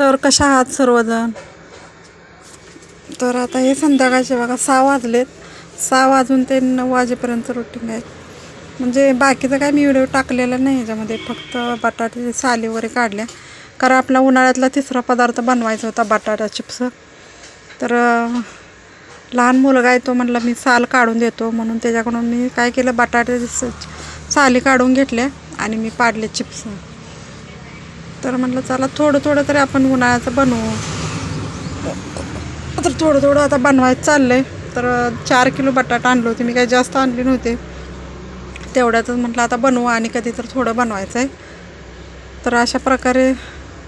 तर कशा आहात सर्वजण? तर आता हे संध्याकाळचे बघा सहा वाजलेत. सहा वाजून ते नऊ वाजेपर्यंत रुटीन आहे. म्हणजे बाकीचं काय मी व्हिडिओ टाकलेला नाही ह्याच्यामध्ये फक्त बटाटे साली वगैरे काढल्या. कारण आपला उन्हाळ्यातला तिसरा पदार्थ बनवायचा होता बटाटा चिप्स. तर लहान मुलगा आहे तो म्हणला मी साल काढून देतो. म्हणून त्याच्याकडून मी काय केलं बटाटे साली काढून घेतल्या आणि मी पाडले चिप्स. तर म्हटलं चला थोडं थोडं तरी आपण उन्हाळ्याचं बनवू. तर थोडं थोडं आता बनवायचं चाललं आहे तर चार किलो बटाटा आणलो होते. मी काही जास्त आणले नव्हते. तेवढ्यातच म्हटलं आता बनवू आणि कधी तर थोडं बनवायचं आहे तर अशा प्रकारे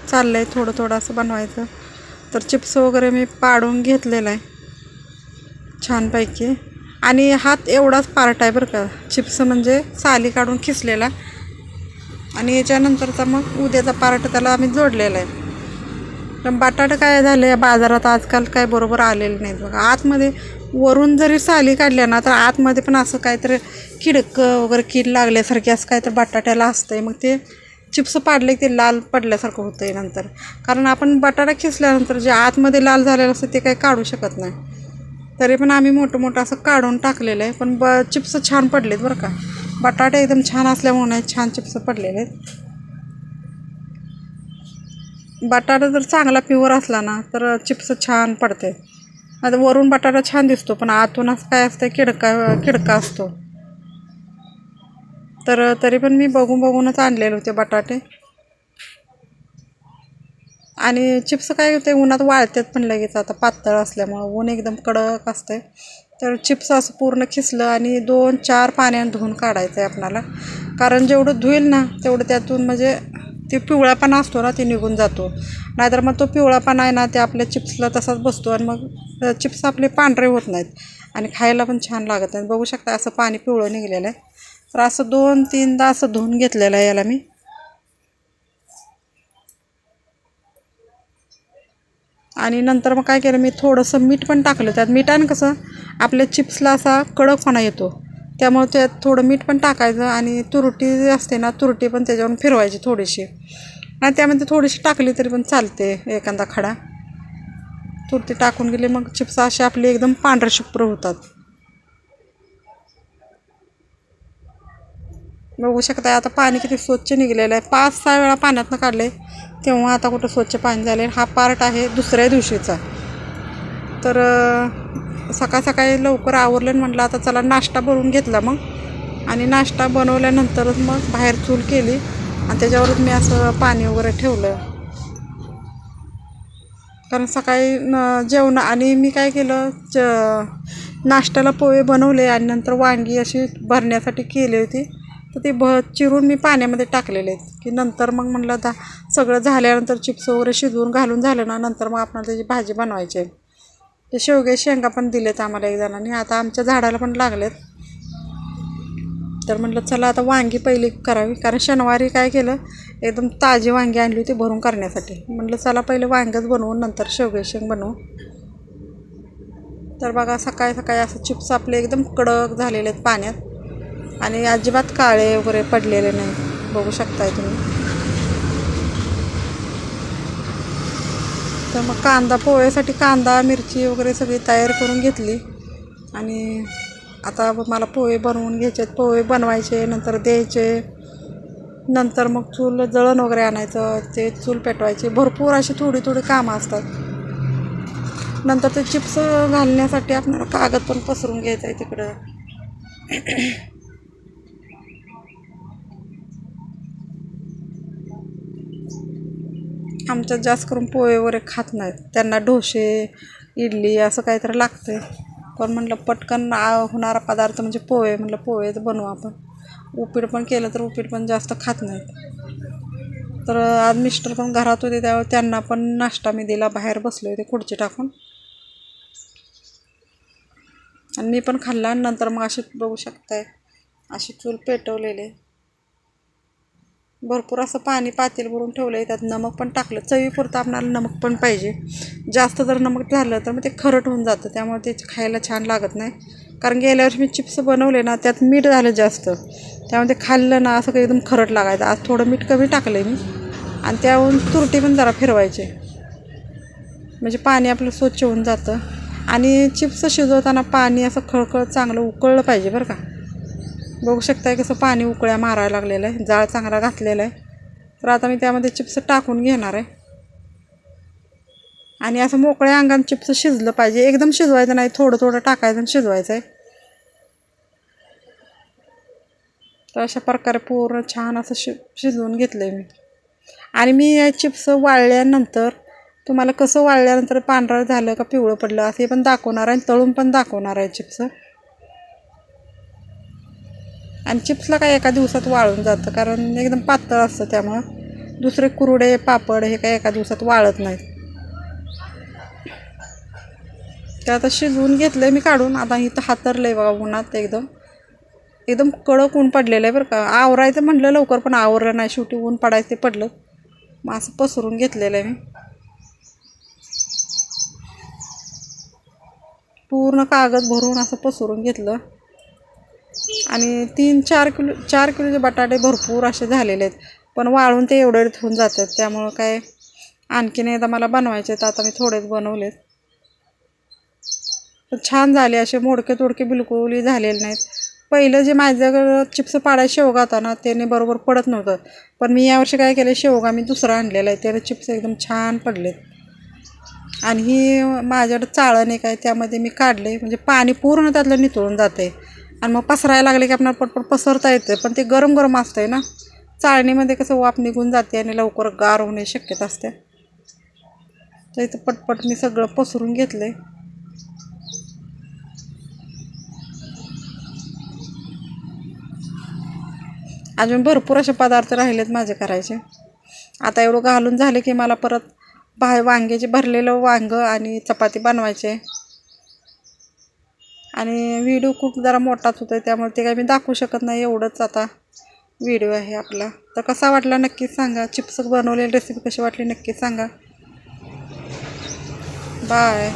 चाललं आहे थोडं थोडं असं बनवायचं. तर चिप्स वगैरे मी पाडून घेतलेला आहे. छानपैकी. आणि हात एवढाच पार्ट आहे बरं का. चिप्स म्हणजे साली काढून खिसलेला. आणि याच्यानंतरचा मग उद्याचा पार्ट त्याला आम्ही जोडलेला आहे. पण बटाटा काय झाले बाजारात आजकाल काय बरोबर आलेले नाहीत बघा आतमध्ये वरून जरी साली काढल्या ना तर आतमध्ये पण असं काहीतरी किडकं वगैरे कीड लागल्यासारखे असं काहीतरी बटाट्याला असतं आहे मग ते चिप्स पाडले की ते लाल पडल्यासारखं होतं आहे नंतर. कारण आपण बटाटा खिसल्यानंतर जे आतमध्ये लाल झालेलं असतं ते काही काढू शकत नाही. तरी पण आम्ही मोठं मोठं असं काढून टाकलेलं आहे. पण ब चिप्स छान पडलेत बरं का. बटाटे एकदम छान असल्यामुळे छान चिप्स पडलेले आहेत. बटाटा जर चांगला प्युअर असला ना तर चिप्स छान पडते. आता वरून बटाटा छान दिसतो पण आतून असं काय असतं किडका किडका असतो. तर तरी पण मी बघून बघूनच आणलेले होते बटाटे. आणि चिप्स काय होते उन्हात वाळतात पण लगेच आता पातळ असल्यामुळं. ऊन एकदम कडक असते तर चिप्स असं पूर्ण खिसलं आणि दोन चार पाण्यानं धुवून काढायचं आहे आपणाला. कारण जेवढं धुईल ना तेवढं त्यातून म्हणजे ते पिवळापणा असतो ना ते निघून जातो. नाहीतर मग तो पिवळापणा आहे ना ते आपल्या चिप्सला तसाच बसतो आणि मग चिप्स आपले पांढरे होत नाहीत आणि खायला पण छान लागत नाहीत. बघू शकता असं पाणी पिवळं निघलेलं आहे. तर असं दोन तीनदा असं धुवून घेतलेलं आहे याला मी. आणि नंतर मग काय केलं मी थोडंसं मीठ पण टाकलं. त्यात मिठानं कसं आपल्या चिप्सला असा कडकपणा येतो. त्यामुळे त्यात थोडं मीठ पण टाकायचं आणि तुरटी जी असते ना तुरटी पण त्याच्यावरून फिरवायची थोडीशी. आणि त्यामध्ये थोडीशी टाकली तरी पण चालते एखादा खडा. तुरटी टाकून गेले मग चिप्स असे आपले एकदम पांढरे शुभ्र होतात. बघू शकता आता पाणी किती स्वच्छ निघलेलं आहे. पाच सहा वेळा पाण्यातनं काढले तेव्हा आता कुठं स्वच्छ पाणी झाले हा पार्ट आहे दुसऱ्या दिवशीचा. तर सकाळ सकाळी लवकर आवरलं म्हटलं आता चला नाश्ता बनवून घेतला मग. आणि नाश्ता बनवल्यानंतरच मग बाहेर चूल केली आणि त्याच्यावरच मी असं पाणी वगैरे ठेवलं. कारण सकाळी न- जेवण आणि मी काय केलं च नाश्त्याला पोहे बनवले आणि नंतर वांगी अशी भरण्यासाठी केली होती. तर ते भ चिरून मी पाण्यामध्ये टाकलेले आहेत. की नंतर मग म्हटलं दा सगळं झाल्यानंतर चिप्स वगैरे शिजवून घालून झालं ना नंतर मग आपल्याला त्याची भाजी बनवायची आहे. ते शेवगे शेंगा पण दिलेत आम्हाला एक जणांनी. आता आमच्या झाडाला पण लागलेत. तर म्हटलं चला आता वांगी पहिली करावी. कारण शनिवारी काय केलं एकदम ताजी वांगी आणली होती भरून करण्यासाठी. म्हटलं चला पहिले वांगच बनवून नंतर शेवगे शेंग बनवू. तर बघा सकाळी सकाळी असं चिप्स आपले एकदम कडक झालेले आहेत पाण्यात. आणि अजिबात काळे वगैरे पडलेले नाही. बघू शकताय तुम्ही. तर मग कांदा पोह्यासाठी कांदा मिरची वगैरे सगळी तयार करून घेतली. आणि आता मला पोहे बनवून घ्यायचे पोहे बनवायचे नंतर द्यायचे. नंतर मग चूल जळण वगैरे आणायचं. ते चूल पेटवायचे. भरपूर अशी थोडी थोडी कामं असतात. नंतर ते चिप्स घालण्यासाठी आपल्याला कागद पण पसरून घ्यायचं आहे तिकडं. आमच्यात जास्त करून पोहे वगैरे खात नाहीत. त्यांना डोसे इडली असं काहीतरी लागतं पण म्हटलं पटकन होणारा पदार्थ म्हणजे पोहे. म्हटलं पोहेच बनवू आपण. उपीट पण केलं तर उपीट पण जास्त खात नाहीत. तर आज मिस्टर पण घरात होते त्यावेळी त्यांना पण नाश्ता मी दिला. बाहेर बसले होते खुर्ची टाकून. आणि मी पण खाल्ला. आणि नंतर मग असे बघू शकताय. अशी चूल पेटवलेले. भरपूर असं पाणी पातेल भरून ठेवलं आहे त्यात नमक पण टाकलं. चवीपुरतं आपणाला नमक पण पाहिजे. जास्त जर नमक झालं तर मग ते खरट होऊन जातं. त्यामुळे ते खायला छान लागत नाही. कारण गेल्या वर्षी मी चिप्स बनवले ना त्यात मीठ झालं जास्त. त्यामुळे ते खाल्लं ना असं काही एकदम खरट लागायचं. आज थोडं मीठ कमी टाकलं आहे मी. आणि त्याहून तुरटी पण जरा फिरवायचे. म्हणजे पाणी आपलं स्वच्छ होऊन जातं. आणि चिप्स शिजवताना पाणी असं खळखळ चांगलं उकळलं पाहिजे बरं का. बघू शकताय कसं पाणी उकळ्या मारायला लागलेलं आहे. जाळ चांगला घातलेला आहे. तर आता मी त्यामध्ये चिप्स टाकून घेणार आहे. आणि असं मोकळ्या अंगाने चिप्स शिजलं पाहिजे. एकदम शिजवायचं नाही थोडं थोडं टाकायचं आणि शिजवायचं आहे तर अशा प्रकारे पूर्ण छान असं शि शिजवून घेतलं आहे मी. आणि मी हे चिप्स वाळल्यानंतर तुम्हाला कसं वाळल्यानंतर पांढरं झालं का पिवळं पडलं असं पण दाखवणार आहे आणि तळून पण दाखवणार आहे चिप्स. आणि चिप्सला काय एका दिवसात वाळून जातं कारण एकदम पातळ असतं त्यामुळं. दुसरे कुरडे पापड हे काय एका दिवसात वाळत नाहीत. ते आता शिजवून घेतलं मी काढून आता इथं हातरलं आहे बघा उन्हात एकदम. एकदम कडक ऊन पडलेलं आहे बरं का. आवरायचं म्हटलं लवकर पण आवरलं नाही. शेवटी ऊन पडायचं ते पडलं. मग असं पसरून घेतलेलं आहे मी. पूर्ण कागद भरून असं पसरून घेतलं. आणि तीन चार किलो चार किलोचे बटाटे भरपूर असे झालेले आहेत. पण वाळून ते एवढे होऊन जातात त्यामुळं काय आणखीन एकदा मला बनवायचे आहेत आता मी थोडेच बनवलेत. छान झाले असे मोडके तोडके बिलकुलही झालेले नाहीत. पहिलं जे माझ्याकडं चिप्स पाडाय शेवगा होता ना त्याने बरोबर पडत नव्हतं. पण मी यावर्षी काय केलं शेवगा मी दुसरा आणलेला आहे त्याने चिप्स एकदम छान पडलेत. आणि ही माझ्याकडं चाळण एक आहे त्यामध्ये मी काढले म्हणजे पाणी पूर्ण त्यातलं निथळून जाते आणि मग पसरायला लागले की आपल्याला पटपट पसरता येतं. पण ते गरम गरम असतं आहे ना. चाळणीमध्ये कसं वाफ निघून जाते आणि लवकर गार होण्याची शक्यता असते. तर इथं पटपट मी सगळं पसरून घेतलं आहे अजून भरपूर असे पदार्थ राहिलेत माझे करायचे. आता एवढं घालून झाले की मला परत बाहेर वांग्याचे भरलेलं वांगं आणि चपाती बनवायचे. आणि व्हिडिओ खूप जरा मोठाच होतो आहे त्यामुळे ते काही मी दाखवू शकत नाही एवढंच आता व्हिडिओ आहे आपला. तर कसा वाटला नक्कीच सांगा. चिप्स बनवलेली रेसिपी कशी वाटली नक्कीच सांगा. बाय